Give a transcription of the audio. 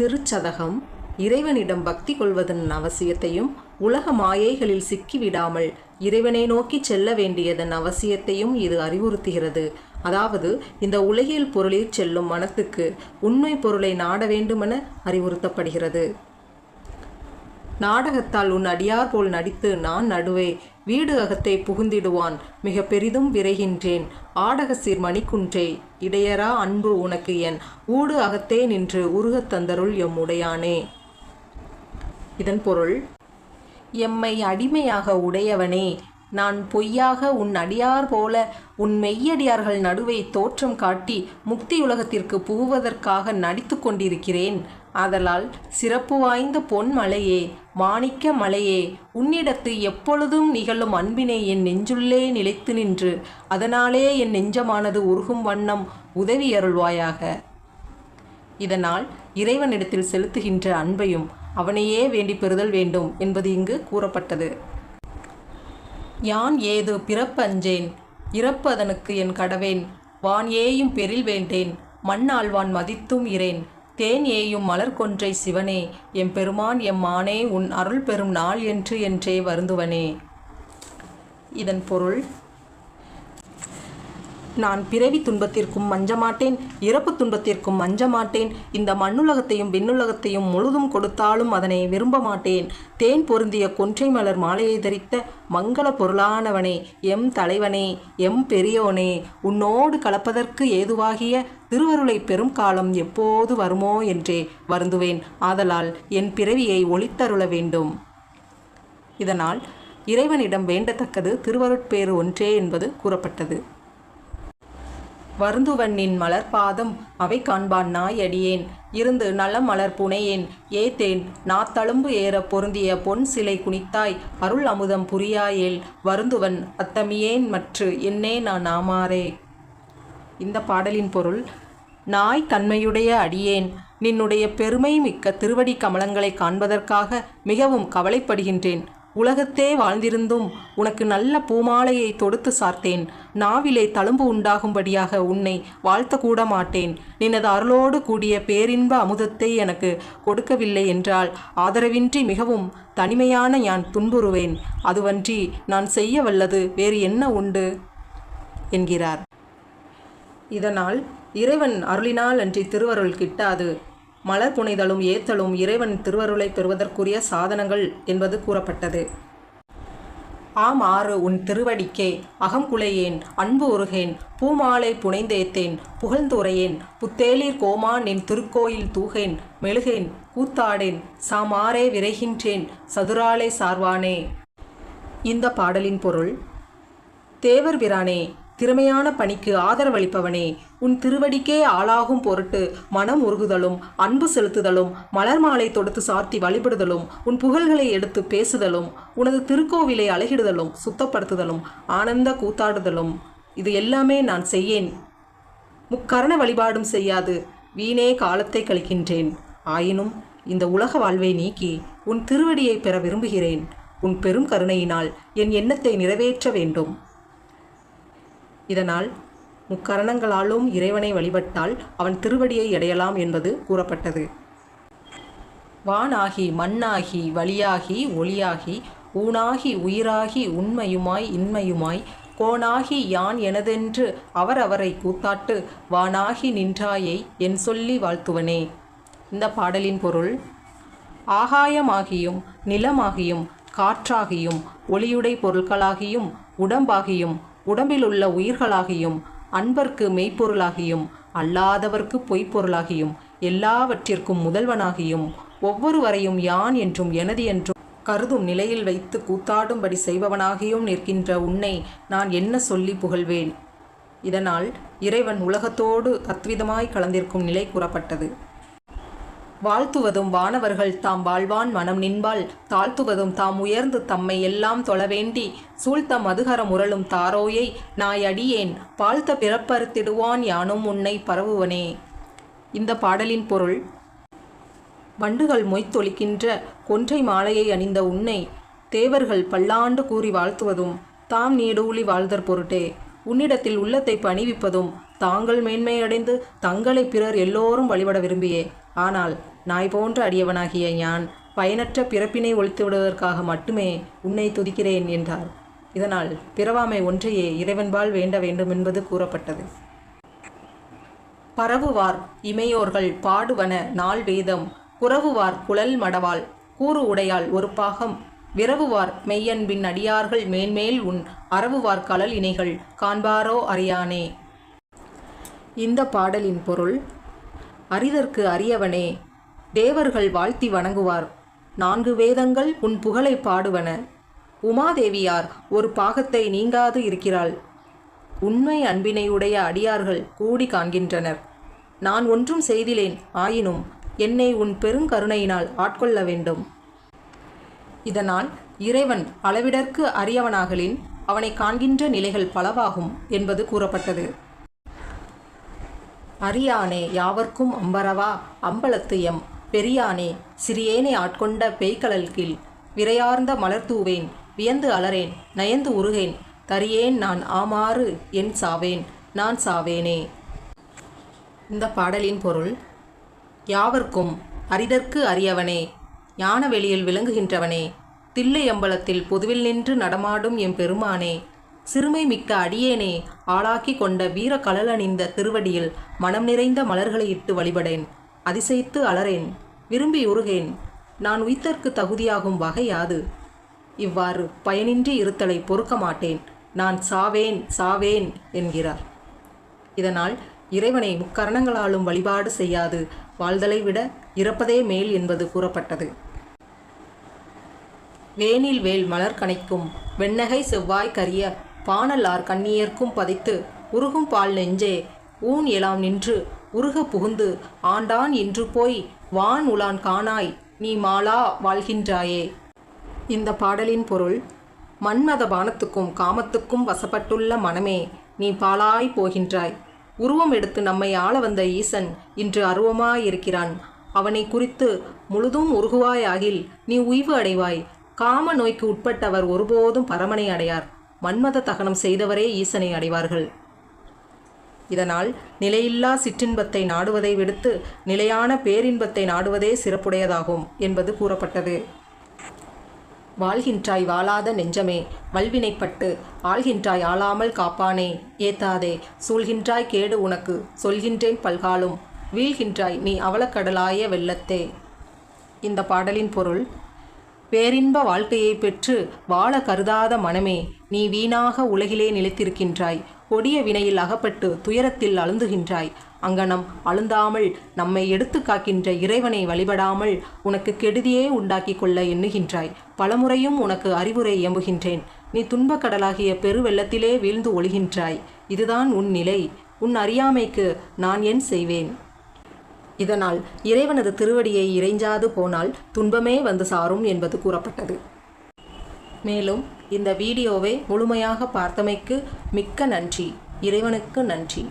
திருச்சதகம் இறைவனிடம் பக்தி கொள்வதன் அவசியத்தையும் உலக மாயைகளில் சிக்கிவிடாமல் இறைவனை நோக்கி செல்ல வேண்டியதன் அவசியத்தையும் இது அறிவுறுத்துகிறது. அதாவது இந்த உலகியல் பொருளில் செல்லும் மனத்துக்கு உண்மை பொருளை நாட வேண்டுமென அறிவுறுத்தப்படுகிறது. நாடகத்தால் உன் அடியார் போல் நடித்து நான் நடுவே வீடு அகத்தை புகுந்திடுவான். மிக பெரிதும் விரைகின்றேன். ஆடகசீர் மணிக்குன்றே. இடையரா அன்பு உனக்கு என். ஊடு அகத்தே நின்று உருகத் தந்தருள் எம் உடையானே. இதன் பொருள் எம்மை அடிமையாக உடையவனே. நான் பொய்யாக உன் அடியார் போல உன் மெய்யடியார்கள் நடுவே தோற்றம் காட்டி முக்தி உலகத்திற்கு புகுவதற்காக நடித்து கொண்டிருக்கிறேன். ஆதலால் சிறப்பு வாய்ந்த பொன் மலையே மாணிக்க மலையே உன்னிடத்து எப்பொழுதும் நிகழும் அன்பினை என் நெஞ்சுள்ளே நிலைத்து நின்று அதனாலே என் நெஞ்சமானது உருகும் வண்ணம் உதவி அருள்வாயாக. இதனால் இறைவனிடத்தில் செலுத்துகின்ற அன்பையும் அவனையே வேண்டி பெறுதல் வேண்டும் என்பது இங்கு கூறப்பட்டது. யான் ஏது பிறப்பஞ்சேன் இறப்பு அதனுக்கு என் கடவேன் வான் ஏயும் பெரில் வேண்டேன் மண்ணாழ்வான் மதித்தும் இரேன் தேன் ஏயும் மலர் கொன்றை சிவனே எம் பெருமான் எம் மானே உன் அருள் பெறும் நாள் என்று என்றே வருந்துவனே. இதன் பொருள் நான் பிறவி துன்பத்திற்கும் மஞ்சமாட்டேன் இறப்பு துன்பத்திற்கும் மஞ்சமாட்டேன். இந்த மண்ணுலகத்தையும் விண்ணுலகத்தையும் முழுதும் கொடுத்தாலும் அதனை விரும்ப மாட்டேன். தேன் பொருந்திய கொன்றை மலர் மாலையை தரித்த மங்கள பொருளானவனே எம் தலைவனே எம் பெரியோனே உன்னோடு கலப்பதற்கு ஏதுவாகிய திருவருளை பெரும் காலம் எப்போது வருமோ என்றே வருந்துவேன். ஆதலால் என் பிறவியை ஒளித்தருள வேண்டும். இதனால் இறைவனிடம் வேண்டத்தக்கது திருவருட்பேறு ஒன்றே என்பது கூறப்பட்டது. வருந்துவன்னின் மலர்பாதம் அவை காண்பான் நாய் அடியேன் இருந்து நலம் மலர் புனையேன். ஏத்தேன் நாத்தழும்பு ஏற பொருந்திய பொன் சிலை குனித்தாய் அருள் அமுதம் புரியாயேல். வருந்துவன் அத்தமியேன் மற்று என்னே நான் ஆமாறே. இந்த பாடலின் பொருள் நாய் தன்மையுடைய அடியேன். நின்னுடைய பெருமை மிக்க திருவடி கமலங்களை காண்பதற்காக மிகவும் கவலைப்படுகின்றேன். உலகத்தே வாழ்ந்திருந்தும் உனக்கு நல்ல பூமாலையை தொடுத்து சார்த்தேன். நாவிலே தழும்பு உண்டாகும்படியாக உன்னை வாழ்த்தக்கூட மாட்டேன். நினது அருளோடு கூடிய பேரின்ப அமுதத்தை எனக்கு கொடுக்கவில்லை என்றால் ஆதரவின்றி மிகவும் தனிமையான யான் துன்புறுவேன். அதுவன்றி நான் செய்ய வல்லது வேறு என்ன உண்டு? என்கிறார். இதனால் இறைவன் அருளினால் அன்றி திருவருள் கிட்டாது. மலர் புனைதலும் ஏத்தலும் இறைவன் திருவருளை பெறுவதற்குரிய சாதனங்கள் என்பது கூறப்பட்டது. ஆம் ஆறு உன் திருவடிக்கே அகங்குலையேன் அன்பு உருகேன் பூமாலை புனைந்தேத்தேன் புகழ்ந்துரையேன் புத்தேலீர் கோமா நின் திருக்கோயில் தூகேன் மெழுகேன் கூத்தாடேன் சாமாரே விரைகின்றேன் சதுராலே சார்வானே. இந்த பாடலின் பொருள் தேவர் பிரானே திறமையான பணிக்கு ஆதரவளிப்பவனே உன் திருவடிக்கே ஆளாகும் பொருட்டு மனம் உருகுதலும் அன்பு செலுத்துதலும் மலர் மாலை தொடுத்து சாத்தி வழிபடுதலும் உன் புகழ்களை எடுத்து பேசுதலும் உனது திருக்கோவிலை அழகிடுதலும் சுத்தப்படுத்துதலும் ஆனந்த கூத்தாடுதலும். இது எல்லாமே நான் செய்யேன். முக்கரண வழிபாடும் செய்யாது. வீணே காலத்தை கழிக்கின்றேன். ஆயினும் இந்த உலக வாழ்வை நீக்கி உன் திருவடியை பெற விரும்புகிறேன். உன் பெரும் கருணையினால் என் எண்ணத்தை நிறைவேற்ற வேண்டும். இதனால் முக்கரணங்களாலும் இறைவனை வழிபட்டால் அவன் திருவடியை அடையலாம் என்பது கூறப்பட்டது. வானாகி மண்ணாகி வழியாகி ஒளியாகி ஊனாகி உயிராகி உண்மையுமாய் இன்மையுமாய் கோனாகி யான் எனதென்று அவரவரை கூத்தாட்டு வானாகி நின்றாயை என் சொல்லி வாழ்த்துவனே. இந்த பாடலின் பொருள் ஆகாயமாகியும் நிலமாகியும் காற்றாகியும் ஒளியுடை பொருட்களாகியும் உடம்பாகியும் உடம்பிலுள்ள உயிர்களாகியும் அன்பர்க்கு மெய்ப்பொருளாகியும் அல்லாதவர்க்கு பொய்ப்பொருளாகியும் எல்லாவற்றிற்கும் முதல்வனாகியும் ஒவ்வொருவரையும் யான் என்றும் எனது என்றும் கருதும் நிலையில் வைத்து கூத்தாடும்படி செய்பவனாகியும் நிற்கின்ற உன்னை நான் என்ன சொல்லி புகழ்வேன்? இதனால் இறைவன் உலகத்தோடு அத்விதமாய் கலந்திருக்கும் நிலை கூறப்பட்டது. வாழ்த்துவதும் வானவர்கள் தாம் வாழ்வான் மனம் நின்பால் தாழ்த்துவதும் தாம் உயர்ந்து தம்மை எல்லாம் தொழவேண்டி சூழ்த்த மதுகர முரளும் தாரோயை நாயடியேன் பாழ்த்த பிறப்பறுத்திடுவான் யானும் உன்னை பரவுவனே. இந்த பாடலின் பொருள் வண்டுகள் மொய்த்தொழிக்கின்ற கொன்றை மாலையை அணிந்த உன்னை தேவர்கள் பல்லாண்டு கூறி வாழ்த்துவதும் தாம் நீடூழி வாழ்தற் பொருட்டே. உன்னிடத்தில் உள்ளத்தை பணிவிப்பதும் தாங்கள் மேன்மையடைந்து தங்களை பிறர் எல்லோரும் வழிபட விரும்பியே. ஆனால் நாய் போன்ற அடியவனாகிய யான் பயனற்ற பிறப்பினை ஒழித்து விடுவதற்காக மட்டுமே உன்னை துதிக்கிறேன் என்றார். இதனால் பிறவாமை ஒன்றையே இறைவன்பால் வேண்ட வேண்டும் என்பது கூறப்பட்டது. பரவுவார் இமையோர்கள் பாடுவன நாள் வேதம் குறவுவார் குழல் மடவாள் கூறு உடையால் ஒரு பாகம் விரவுவார் மெய்யன்பின் அடியார்கள் மேன்மேல் உன் அறவுவார் கலல் இணைகள் காண்பாரோ அறியானே. இந்த பாடலின் பொருள் அரிதற்கு அரியவனே தேவர்கள் வாழ்த்தி வணங்குவார். நான்கு வேதங்கள் உன் புகழை பாடுவன. உமாதேவியார் ஒரு பாகத்தை நீங்காது இருக்கிறாள். உண்மை அன்பினை உடைய அடியார்கள் கூடி காண்கின்றனர். நான் ஒன்றும் செய்திலேன் ஆயினும் என்னை உன் பெருங்கருணையினால் ஆட்கொள்ள வேண்டும். இதனால் இறைவன் அளவிடற்கு அறியவனாகலின் அவனை காண்கின்ற நிலைகள் பலவாகும் என்பது கூறப்பட்டது. அரியானே யாவர்க்கும் அம்பரவா அம்பலத்து எம். பெரியானே சிறியேனை ஆட்கொண்ட பேய்கழல் கீழ் விரையார்ந்த மலர்தூவேன் வியந்து அலறேன் நயந்து உருகேன் தரியேன் நான் ஆமாறு என் சாவேன் நான் சாவேனே. இந்த பாடலின் பொருள் யாவர்க்கும் அரிதற்கு அரியவனே ஞான வெளியில் விளங்குகின்றவனே தில்லை அம்பலத்தில் பொதுவில் நின்று நடமாடும் எம் பெருமானே சிறுமை மிக்க அடியேனே ஆளாக்கி கொண்ட வீர கலலணிந்த திருவடியில் மனம் நிறைந்த மலர்களை இட்டு வழிபடேன். அதிசயித்து அலறேன் விரும்பி உருகேன் நான் உய்தற்கு தகுதியாகும் வகை யாது இவ்வாறு பயனின்றி இருத்தலை பொறுக்க மாட்டேன் நான் சாவேன் சாவேன் என்கிறார். இதனால் இறைவனை முக்கரணங்களாலும் வழிபாடு செய்யாது வாழ்தலை விட இறப்பதே மேல் என்பது கூறப்பட்டது. வேனில் வேல் மலர் கணைக்கும் வெண்ணகை செவ்வாய் கரிய பானலார் கண்ணியர்க்கும் பதைத்து உருகும் பால் நெஞ்சே ஊன் எலாம் நின்று உருக புகுந்து ஆண்டான் என்று போய் வான் உலான் காணாய் நீ மாலா வாழ்கின்றாயே இந்த பாடலின் பொருள் மன்மத பானத்துக்கும் காமத்துக்கும் வசப்பட்டுள்ள மனமே நீ பாலாய் போகின்றாய். உருவம் எடுத்து நம்மை ஆள வந்த ஈசன் இன்று அருவமாயிருக்கிறான். அவனை குறித்து முழுதும் உருகுவாயாகில் நீ உய்வு அடைவாய். காம நோய்க்கு உட்பட்டவர் ஒருபோதும் பரமனை அடையார். மன்மத தகனம் செய்தவரே ஈசனை அடைவார்கள். இதனால் நிலையில்லா சிற்றின்பத்தை நாடுவதை விடுத்து நிலையான பேரின்பத்தை நாடுவதே சிறப்புடையதாகும் என்பது கூறப்பட்டது. வாழ்கின்றாய் வாழாத நெஞ்சமே வல்வினைப்பட்டு ஆள்கின்றாய் ஆளாமல் காப்பானே ஏத்தாதே சூழ்கின்றாய் கேடு உனக்கு சொல்கின்றேன் பல்காலும் வீழ்கின்றாய் நீ அவலக்கடலாய வெள்ளத்தே இந்த பாடலின் பொருள் பேரின்ப வாழ்க்கையை பெற்று வாழ கருதாத மனமே நீ வீணாக உலகிலே நிலைத்திருக்கின்றாய். கொடிய வினையில் அகப்பட்டு துயரத்தில் அழுந்துகின்றாய். அங்கனம் அழுந்தாமல் நம்மை எடுத்து காக்கின்ற இறைவனை வழிபடாமல் உனக்கு கெடுதியே உண்டாக்கி கொள்ள எண்ணுகின்றாய். பலமுறையும் உனக்கு அறிவுரை எம்புகின்றேன் நீ துன்பக் கடலாகிய பெருவெள்ளத்திலே வீழ்ந்து ஒழுகின்றாய் இதுதான் உன் நிலை. உன் அறியாமைக்கு நான் என் செய்வேன்? இதனால் இறைவனது திருவடியை இறைஞ்சாது போனால் துன்பமே வந்து சாரும் என்பது கூறப்பட்டது. மேலும் இந்த வீடியோவை முழுமையாக பார்த்தமைக்கு மிக்க நன்றி. இறைவனுக்கு நன்றி.